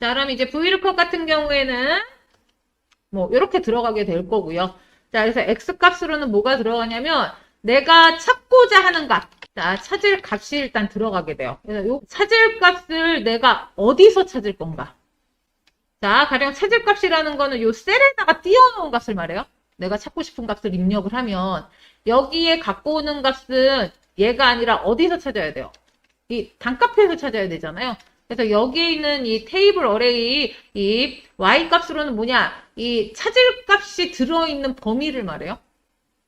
자, 그럼 이제 VLOOKUP 같은 경우에는 뭐 이렇게 들어가게 될 거고요. 자, 그래서 X 값으로는 뭐가 들어가냐면 내가 찾고자 하는 값. 자, 찾을 값이 일단 들어가게 돼요. 그래서 요 찾을 값을 내가 어디서 찾을 건가? 자, 가령 찾을 값이라는 거는 요 셀에다가 띄워놓은 값을 말해요. 내가 찾고 싶은 값을 입력을 하면 여기에 갖고 오는 값은 얘가 아니라 어디서 찾아야 돼요? 이 단값에서 찾아야 되잖아요. 그래서 여기에 있는 이 테이블 어레이 이 y 값으로는 뭐냐? 이 찾을 값이 들어있는 범위를 말해요.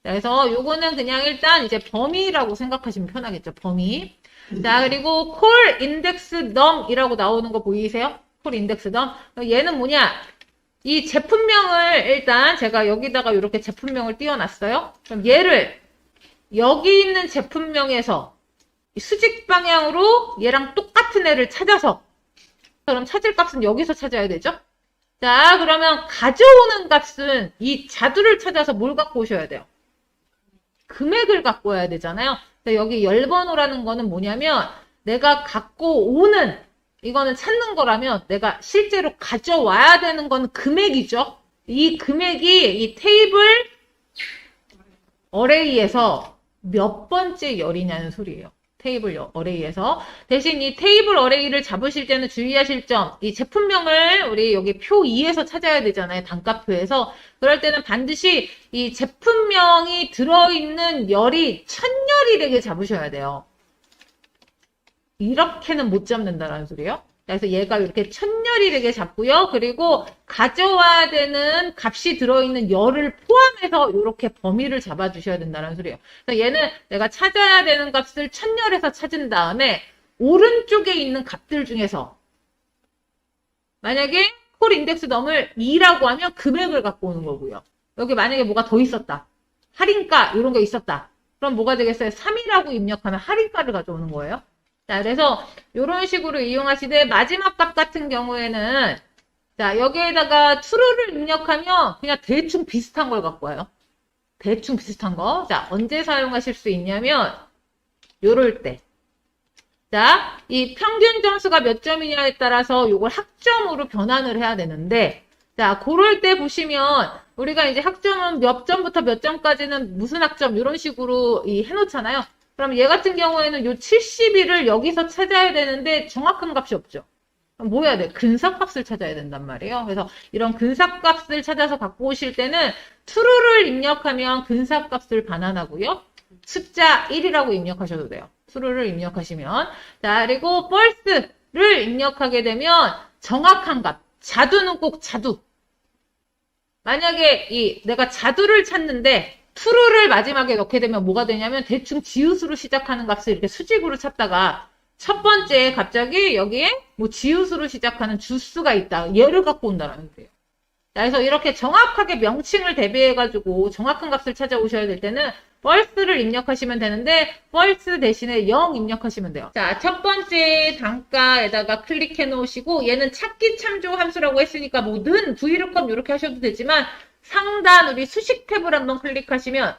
자, 그래서 요거는 그냥 일단 이제 범위라고 생각하시면 편하겠죠. 범위. 자, 그리고 콜 인덱스 넘이라고 나오는 거 보이세요? 콜 인덱스 넘. 얘는 뭐냐? 이 제품명을 일단 제가 여기다가 이렇게 제품명을 띄워놨어요. 그럼 얘를 여기 있는 제품명에서 이 수직 방향으로 얘랑 똑같 은 애를 찾아서 그럼 찾을 값은 여기서 찾아야 되죠? 자, 그러면 가져오는 값은 이 자두를 찾아서 뭘 갖고 오셔야 돼요? 금액을 갖고 와야 되잖아요. 여기 열번호라는 거는 뭐냐면 내가 갖고 오는 이거는 찾는 거라면 내가 실제로 가져와야 되는 건 금액이죠. 이 금액이 이 테이블 어레이에서 몇 번째 열이냐는 소리예요. 테이블 어레이에서 대신 이 테이블 어레이를 잡으실 때는 주의하실 점, 이 제품명을 우리 여기 표 2에서 찾아야 되잖아요. 단가표에서. 그럴 때는 반드시 이 제품명이 들어있는 열이 천열이 되게 잡으셔야 돼요. 이렇게는 못 잡는다라는 소리예요. 그래서 얘가 이렇게 천열이 되게 잡고요. 그리고 가져와야 되는 값이 들어있는 열을 포함해서 이렇게 범위를 잡아주셔야 된다는 소리예요. 그래서 얘는 내가 찾아야 되는 값을 천열에서 찾은 다음에 오른쪽에 있는 값들 중에서 만약에 콜 인덱스 넘을 2라고 하면 금액을 갖고 오는 거고요. 여기 만약에 뭐가 더 있었다. 할인가 이런 게 있었다. 그럼 뭐가 되겠어요? 3이라고 입력하면 할인가를 가져오는 거예요. 자, 그래서 이런 식으로 이용하시되 마지막 값 같은 경우에는 자, 여기에다가 true를 입력하면 그냥 대충 비슷한 걸 갖고 와요. 대충 비슷한 거. 자, 언제 사용하실 수 있냐면 요럴 때. 자, 이 평균 점수가 몇 점이냐에 따라서 요걸 학점으로 변환을 해야 되는데 자, 그럴 때 보시면 우리가 이제 학점은 몇 점부터 몇 점까지는 무슨 학점 이런 식으로 이 해놓잖아요. 그럼 얘 같은 경우에는 요 71을 여기서 찾아야 되는데 정확한 값이 없죠. 뭐 해야 돼? 근사값을 찾아야 된단 말이에요. 그래서 이런 근사값을 찾아서 갖고 오실 때는 true를 입력하면 근사값을 반환하고요. 숫자 1이라고 입력하셔도 돼요. true를 입력하시면. 자, 그리고 false를 입력하게 되면 정확한 값. 자두는 꼭 자두. 만약에 이 내가 자두를 찾는데 true를 마지막에 넣게 되면 뭐가 되냐면 대충 지읒으로 시작하는 값을 이렇게 수직으로 찾다가 첫 번째 갑자기 여기에 뭐 지읒으로 시작하는 주수가 있다. 얘를 갖고 온다는 거예요. 자, 그래서 이렇게 정확하게 명칭을 대비해가지고 정확한 값을 찾아오셔야 될 때는 false를 입력하시면 되는데 false 대신에 0 입력하시면 돼요. 자, 첫 번째 단가에다가 클릭해 놓으시고 얘는 찾기 참조 함수라고 했으니까 뭐든 VLOOKUP 이렇게 하셔도 되지만 상단 우리 수식 탭을 한번 클릭하시면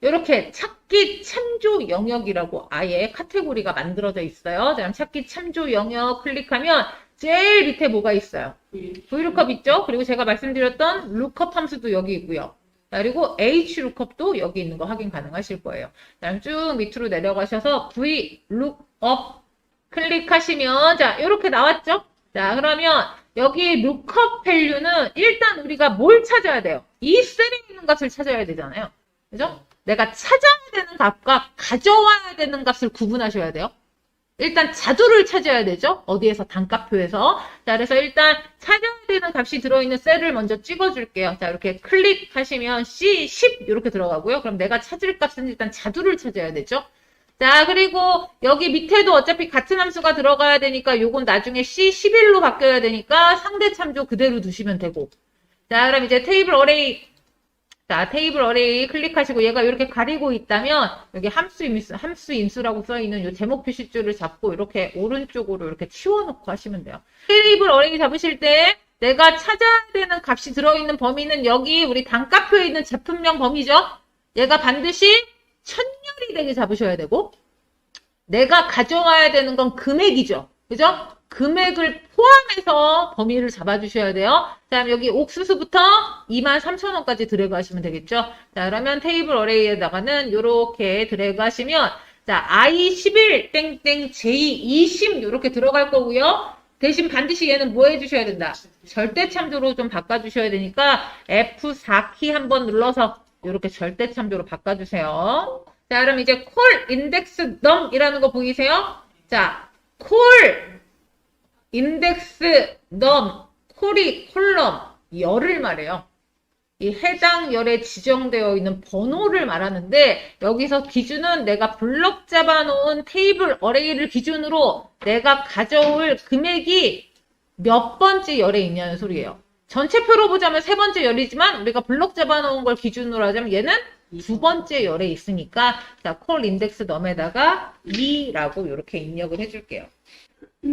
이렇게 찾기 참조 영역이라고 아예 카테고리가 만들어져 있어요. 자, 찾기 참조 영역 클릭하면 제일 밑에 뭐가 있어요? VLOOKUP 있죠? 그리고 제가 말씀드렸던 lookup 함수도 여기 있고요. 자, 그리고 HLOOKUP도 여기 있는 거 확인 가능하실 거예요. 자, 쭉 밑으로 내려가셔서 VLOOKUP 클릭하시면 자, 이렇게 나왔죠? 자, 그러면 여기 lookup value는 일단 우리가 뭘 찾아야 돼요? 이 셀에 있는 값을 찾아야 되잖아요. 그죠? 내가 찾아야 되는 값과 가져와야 되는 값을 구분하셔야 돼요. 일단 자두를 찾아야 되죠. 어디에서 단가표에서. 자, 그래서 일단 찾아야 되는 값이 들어있는 셀을 먼저 찍어줄게요. 자, 이렇게 클릭하시면 C10 이렇게 들어가고요. 그럼 내가 찾을 값은 일단 자두를 찾아야 되죠. 자, 그리고 여기 밑에도 어차피 같은 함수가 들어가야 되니까 요건 나중에 C11로 바뀌어야 되니까 상대 참조 그대로 두시면 되고. 자, 그럼 이제 테이블 어레이 자, 테이블 어레이 클릭하시고 얘가 이렇게 가리고 있다면 여기 함수 임수, 함수 인수라고 써 있는 이 제목 표시줄을 잡고 이렇게 오른쪽으로 이렇게 치워 놓고 하시면 돼요. 테이블 어레이 잡으실 때 내가 찾아야 되는 값이 들어있는 범위는 여기 우리 단가표에 있는 제품명 범위죠. 얘가 반드시 천 되게 잡으셔야 되고 내가 가져와야 되는 건 금액이죠. 그죠? 금액을 포함해서 범위를 잡아주셔야 돼요. 자, 여기 옥수수부터 23,000원까지 드래그 하시면 되겠죠. 자, 그러면 테이블 어레이에다가는 이렇게 드래그 하시면 자, I11 땡땡 J20 이렇게 들어갈 거고요. 대신 반드시 얘는 뭐 해주셔야 된다? 절대 참조로 좀 바꿔주셔야 되니까 F4키 한번 눌러서 이렇게 절대 참조로 바꿔주세요. 자, 그럼 이제 콜 인덱스 넘이라는 거 보이세요? 자, 콜 인덱스 넘 콜이 콜럼 열을 말해요. 이 해당 열에 지정되어 있는 번호를 말하는데 여기서 기준은 내가 블럭 잡아놓은 테이블 어레이를 기준으로 내가 가져올 금액이 몇 번째 열에 있냐는 소리예요. 전체표로 보자면 세 번째 열이지만 우리가 블럭 잡아놓은 걸 기준으로 하자면 얘는 두 번째 열에 있으니까 자, 콜 인덱스 넘에다가 2라고 이렇게 입력을 해줄게요.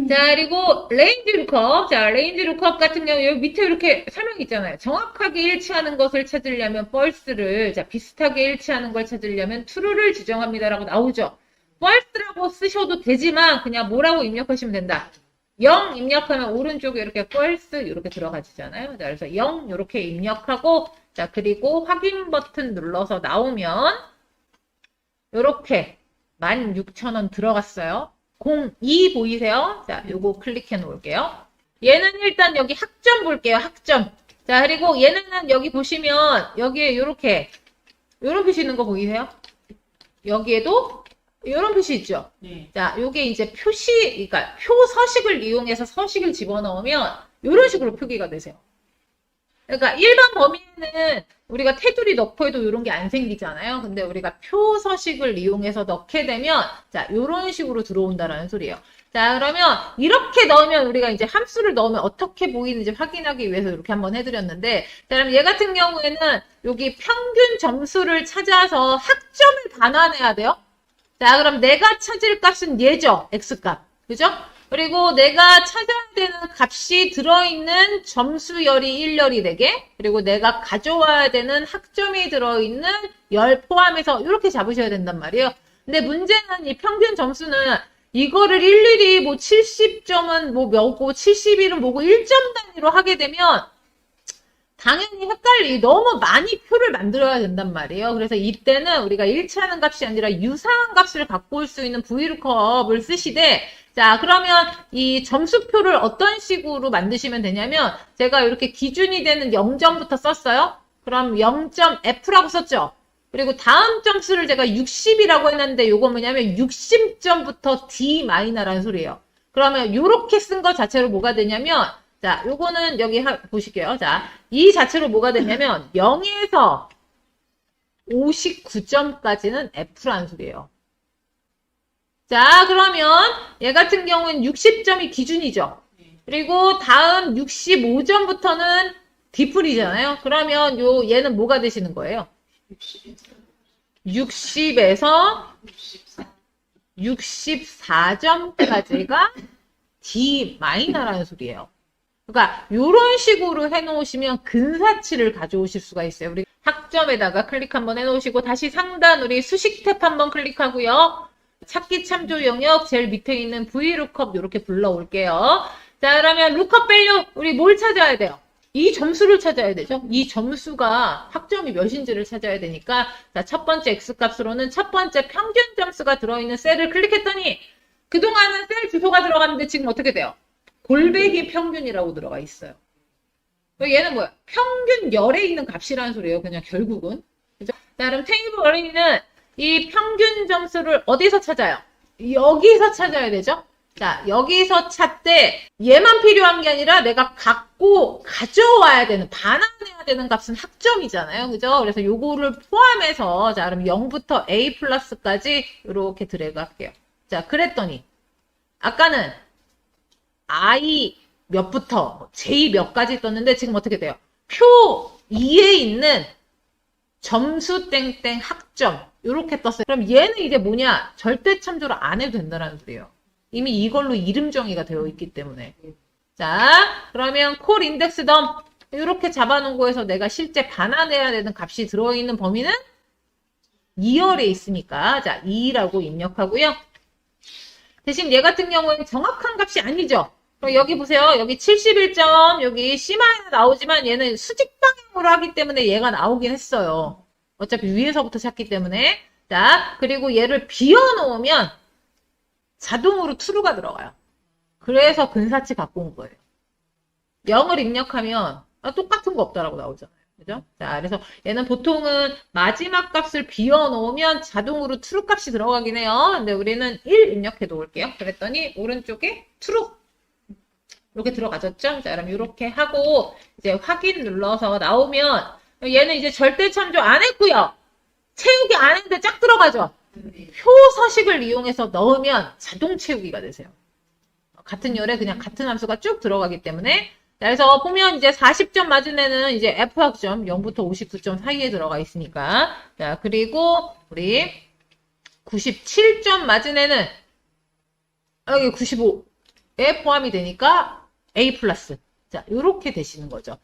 자, 그리고 레인지 루컵. 자, 레인지 루컵 같은 경우 여기 밑에 이렇게 설명이 있잖아요. 정확하게 일치하는 것을 찾으려면 false를, 자, 비슷하게 일치하는 걸 찾으려면 true를 지정합니다라고 나오죠. false라고 쓰셔도 되지만 그냥 뭐라고 입력하시면 된다. 0 입력하면 오른쪽에 이렇게 false 이렇게 들어가지잖아요. 자, 그래서 0 이렇게 입력하고 자, 그리고 확인 버튼 눌러서 나오면 이렇게 16,000원 들어갔어요. 02 보이세요? 자, 요거 클릭해 놓을게요. 얘는 일단 여기 학점 볼게요. 학점. 자, 그리고 얘는 여기 보시면 여기에 요런 표시 있는 거 보이세요? 여기에도 요런 표시 있죠? 네. 자, 요게 이제 표시, 그러니까 표 서식을 이용해서 서식을 집어넣으면 요런 식으로 표기가 되세요. 그러니까 일반 범위에는 우리가 테두리 넣고 해도 이런 게 안 생기잖아요. 근데 우리가 표 서식을 이용해서 넣게 되면 자, 요런 식으로 들어온다라는 소리예요. 자, 그러면 이렇게 넣으면 우리가 이제 함수를 넣으면 어떻게 보이는지 확인하기 위해서 이렇게 한번 해드렸는데, 자, 그럼 얘 같은 경우에는 여기 평균 점수를 찾아서 학점을 반환해야 돼요. 자, 그럼 내가 찾을 값은 얘죠. x값. 그죠? 그리고 내가 찾아야 되는 값이 들어있는 점수열이 1열이 되게, 그리고 내가 가져와야 되는 학점이 들어있는 열 포함해서 이렇게 잡으셔야 된단 말이에요. 근데 문제는 이 평균 점수는 이거를 일일이 뭐 70점은 뭐 몇고 71은 뭐고 1점 단위로 하게 되면 당연히 헷갈리. 너무 많이 표를 만들어야 된단 말이에요. 그래서 이때는 우리가 일치하는 값이 아니라 유사한 값을 갖고 올 수 있는 VLOOKUP을 쓰시되, 자, 그러면 이 점수표를 어떤 식으로 만드시면 되냐면, 제가 이렇게 기준이 되는 0점부터 썼어요. 그럼 0.F라고 썼죠. 그리고 다음 점수를 제가 60이라고 했는데, 요거 뭐냐면 60점부터 D-라는 소리예요. 그러면 요렇게 쓴 것 자체로 뭐가 되냐면, 자, 요거는 여기 하, 보실게요. 자, 이 자체로 뭐가 되냐면 0에서 59점까지는 F라는 소리예요. 자, 그러면 얘 같은 경우는 60점이 기준이죠. 그리고 다음 65점부터는 디플이잖아요. 그러면 요 얘는 뭐가 되시는 거예요? 60에서 64점까지가 D 마이너라는 소리예요. 그러니까 이런 식으로 해놓으시면 근사치를 가져오실 수가 있어요. 우리 학점에다가 클릭 한번 해놓으시고 다시 상단 우리 수식 탭 한번 클릭하고요. 찾기 참조 영역 제일 밑에 있는 VLOOKUP 이렇게 불러올게요. 자 그러면 lookup value 우리 뭘 찾아야 돼요? 이 점수를 찾아야 되죠. 이 점수가 학점이 몇인지를 찾아야 되니까 자, 첫 번째 x값으로는 첫 번째 평균 점수가 들어있는 셀을 클릭했더니 그동안은 셀 주소가 들어갔는데 지금 어떻게 돼요? 골뱅이 평균이라고 들어가 있어요. 그럼 얘는 뭐야? 평균 열에 있는 값이라는 소리예요. 그냥 결국은. 그죠? 자, 그럼 테이블 어레이는 이 평균 점수를 어디서 찾아요? 여기서 찾아야 되죠? 자, 여기서 찾되 얘만 필요한 게 아니라 내가 갖고 가져와야 되는, 반환해야 되는 값은 학점이잖아요. 그죠? 그래서 요거를 포함해서 자, 그럼 0부터 A 플러스까지 이렇게 드래그 할게요. 자, 그랬더니 아까는 I 몇부터 J 몇까지 떴는데 지금 어떻게 돼요? 표 2에 있는 점수 땡땡 학점 이렇게 떴어요. 그럼 얘는 이제 뭐냐? 절대 참조를 안 해도 된다는 소리예요. 이미 이걸로 이름 정의가 되어 있기 때문에. 자, 그러면 콜 인덱스 덤 이렇게 잡아놓은 거에서 내가 실제 반환해야 되는 값이 들어있는 범위는 2열에 있으니까 자 2라고 입력하고요. 대신 얘 같은 경우에는 정확한 값이 아니죠. 여기 보세요. 여기 71점, 여기 C 마이너 나오지만 얘는 수직 방향으로 하기 때문에 얘가 나오긴 했어요. 어차피 위에서부터 찾기 때문에. 자, 그리고 얘를 비워 놓으면 자동으로 true가 들어가요. 그래서 근사치 갖고 온 거예요. 0을 입력하면 아, 똑같은 거 없다라고 나오잖아요. 그죠? 자, 그래서 얘는 보통은 마지막 값을 비워 놓으면 자동으로 true 값이 들어가긴 해요. 근데 우리는 1 입력해 놓을게요. 그랬더니 오른쪽에 true 이렇게 들어가졌죠? 자, 그럼 이렇게 하고 이제 확인 눌러서 나오면 얘는 이제 절대 참조 안 했고요. 채우기 안 했는데 쫙 들어가죠? 표 서식을 이용해서 넣으면 자동 채우기가 되세요. 같은 열에 그냥 같은 함수가 쭉 들어가기 때문에 자, 그래서 보면 이제 40점 맞은 애는 이제 F학점 0부터 59점 사이에 들어가 있으니까 자 그리고 우리 97점 맞은 애는 여기 95에 포함이 되니까 A 플러스 자 이렇게 되시는 거죠.